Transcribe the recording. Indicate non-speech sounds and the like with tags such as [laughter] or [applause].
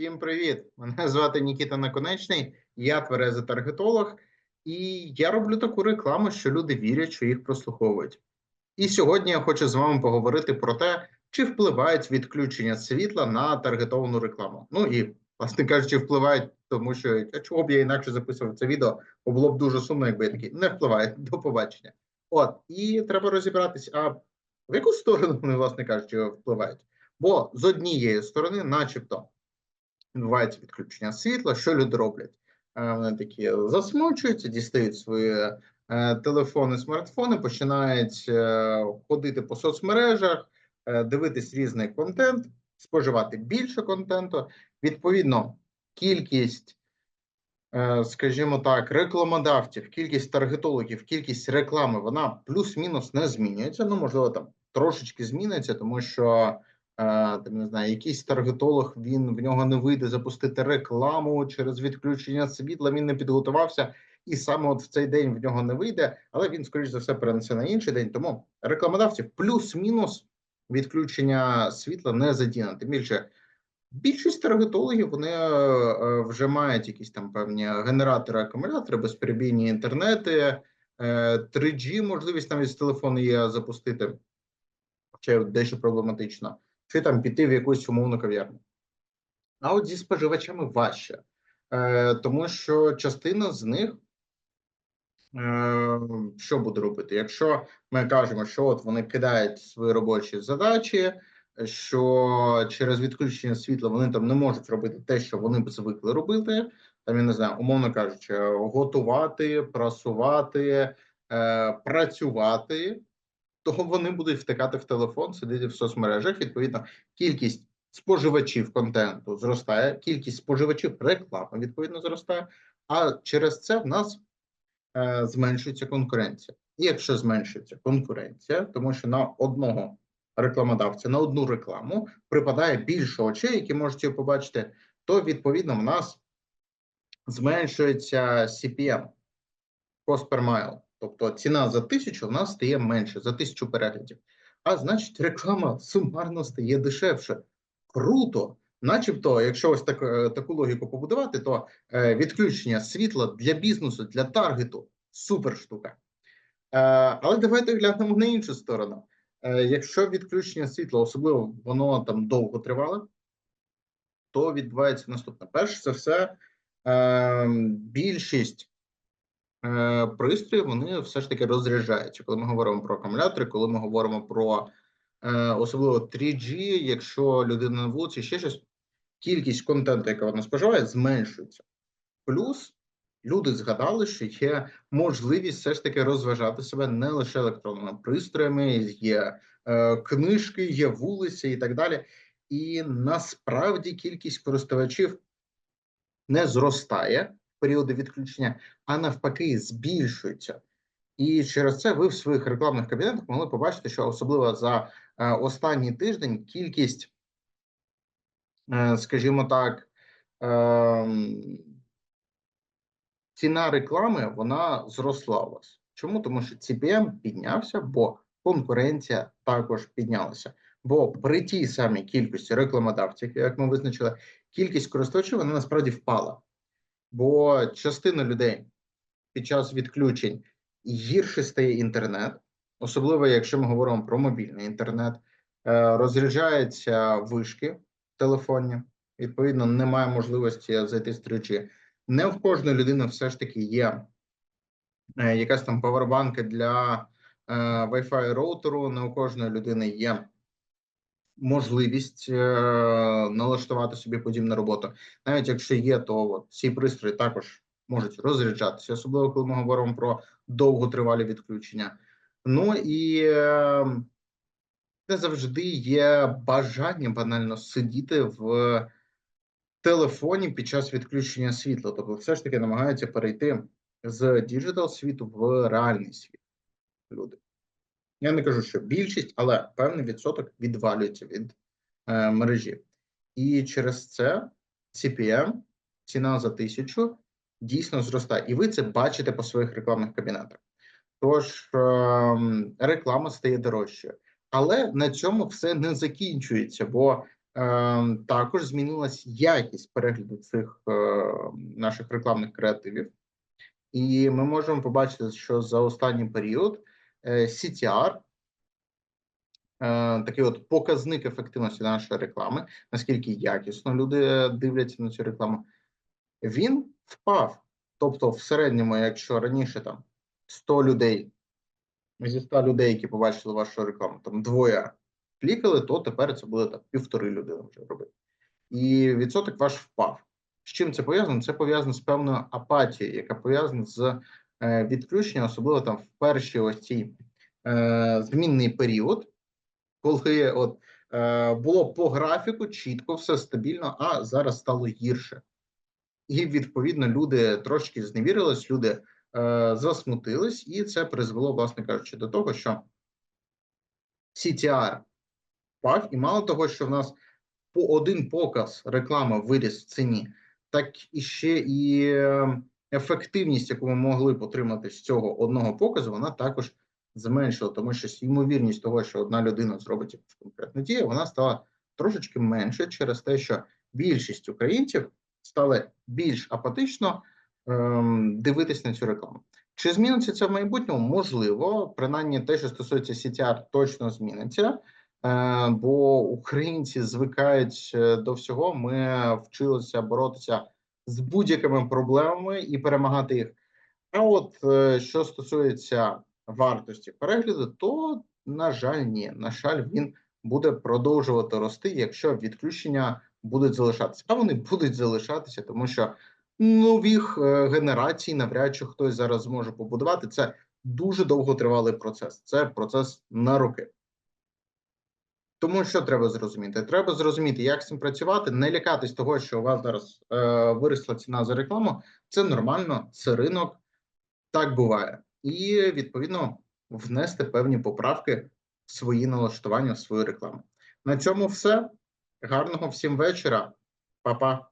Всім привіт! Мене звати Нікіта Наконечний, я тверезий таргетолог, і я роблю таку рекламу, що люди вірять, що їх прослуховують. І сьогодні я хочу з вами поговорити про те, чи впливають відключення світла на таргетовану рекламу. Ну і, власне кажучи, впливають, тому що а чого б я інакше записував це відео, бо було б дуже сумно, якби я такий не впливає [laughs] до побачення. От, і треба розібратися, а в яку сторону вони, власне кажучи, впливають. Бо з однієї сторони, начебто, відбувається відключення світла. Що люди роблять? Вони такі засмучуються, дістають свої е, телефони, смартфони, починають е, ходити по соцмережах, дивитись різний контент, споживати більше контенту. Відповідно, кількість, е, скажімо так, рекламодавців, кількість таргетологів, кількість реклами, вона плюс-мінус не змінюється. Ну, можливо, там трошечки зміниться, тому що. Е, Там не знаю, якийсь таргетолог він в нього не вийде запустити рекламу через відключення світла. Він не підготувався, і саме от в цей день в нього не вийде, але він, скоріш за все, перенесе на інший день. Тому рекламодавців плюс-мінус відключення світла не задіне. Тим більше більшість таргетологів вони е, е, вже мають якісь там певні генератори, акумулятори, безперебійні інтернети, е, 3G, можливість навіть з телефону є запустити, хоча дещо проблематично чи там піти в якусь умовну кав'ярню. А от зі споживачами важче, е, тому що частина з них е, що буде робити? Якщо ми кажемо, що от вони кидають свої робочі задачі, що через відключення світла вони там не можуть робити те, що вони б звикли робити, там я не знаю, умовно кажучи, готувати, прасувати, е, працювати то вони будуть втикати в телефон, сидіти в соцмережах. Відповідно, кількість споживачів контенту зростає, кількість споживачів реклами відповідно зростає. А через це в нас е, зменшується конкуренція. І якщо зменшується конкуренція, тому що на одного рекламодавця на одну рекламу припадає більше очей, які можуть побачити, то відповідно в нас зменшується CPM, cost per mile. Тобто ціна за тисячу в нас стає менше за тисячу переглядів. А значить, реклама сумарно стає дешевше. Круто! Начебто, якщо ось так, е, таку логіку побудувати, то е, відключення світла для бізнесу, для таргету супер штука. Е, але давайте глянемо на іншу сторону. Е, якщо відключення світла, особливо воно там довго тривало, то відбувається наступне. Перше за все, е, більшість пристрої вони все ж таки розряджаються. Коли ми говоримо про акумулятори, коли ми говоримо про е, особливо 3G, якщо людина на вулиці ще щось, кількість контенту, яка вона споживає, зменшується. Плюс люди згадали, що є можливість все ж таки розважати себе не лише електронними пристроями, є е, книжки, є вулиці і так далі. І насправді кількість користувачів не зростає періоди відключення, а навпаки, збільшуються. І через це ви в своїх рекламних кабінетах могли побачити, що особливо за е, останній тиждень кількість, е, скажімо так, е, ціна реклами вона зросла у вас. Чому? Тому що CPM піднявся, бо конкуренція також піднялася. Бо при тій самій кількості рекламодавців, як ми визначили, кількість користувачів вона насправді впала бо частина людей під час відключень гірше стає інтернет, особливо якщо ми говоримо про мобільний інтернет, е, розряджаються вишки телефонні. Відповідно, немає можливості зайти з 3G. Не в кожної людини все ж таки є е, якась там павербанка для е, Wi-Fi роутеру, не у кожної людини є можливість е, налаштувати собі подібну роботу. Навіть якщо є, то от, ці пристрої також можуть розряджатися, особливо коли ми говоримо про довготривалі відключення. Ну і е, не завжди є бажання банально сидіти в телефоні під час відключення світла. Тобто, все ж таки намагаються перейти з діджитал світу в реальний світ. Люди. Я не кажу, що більшість, але певний відсоток відвалюється від е, мережі. І через це CPM, ціна за тисячу, дійсно зростає. І ви це бачите по своїх рекламних кабінетах. Тож е, реклама стає дорожчою. Але на цьому все не закінчується, бо Е, також змінилась якість перегляду цих е, наших рекламних креативів, і ми можемо побачити, що за останній період CTR, е, такий от показник ефективності нашої реклами, наскільки якісно люди дивляться на цю рекламу, він впав. Тобто, в середньому, якщо раніше там 100 людей зі 100 людей, які побачили вашу рекламу, там двоє клікали, то тепер це буде так півтори людини вже робити. І відсоток ваш впав. З чим це пов'язано? Це пов'язано з певною апатією, яка пов'язана з е, відключенням, особливо там в перший ось цей змінний період, коли от е, було по графіку чітко, все стабільно, а зараз стало гірше. І відповідно люди трошки зневірились, люди е, засмутились, і це призвело, власне кажучи, до того, що CTR впав, і мало того, що в нас по один показ реклами виріс в ціні, так і ще і е, ефективність, яку ми могли б отримати з цього одного показу, вона також зменшила, тому що ймовірність того, що одна людина зробить якусь конкретну дію, вона стала трошечки менше через те, що більшість українців стали більш апатично ем, дивитись на цю рекламу. Чи зміниться це в майбутньому? Можливо, принаймні те, що стосується CTR, точно зміниться, е, бо українці звикають е, до всього. Ми вчилися боротися з будь-якими проблемами і перемагати їх. А от е, що стосується вартості перегляду, то на жаль, ні. На жаль, він буде продовжувати рости, якщо відключення будуть залишатися. А вони будуть залишатися, тому що нових е, генерацій навряд чи хтось зараз зможе побудувати. Це дуже довготривалий процес. Це процес на роки. Тому що треба зрозуміти? Треба зрозуміти, як з цим працювати, не лякатись того, що у вас зараз е, виросла ціна за рекламу. Це нормально, це ринок, так буває. І відповідно внести певні поправки в свої налаштування, в свою рекламу. На цьому все. Гарного всім вечора, Па-па.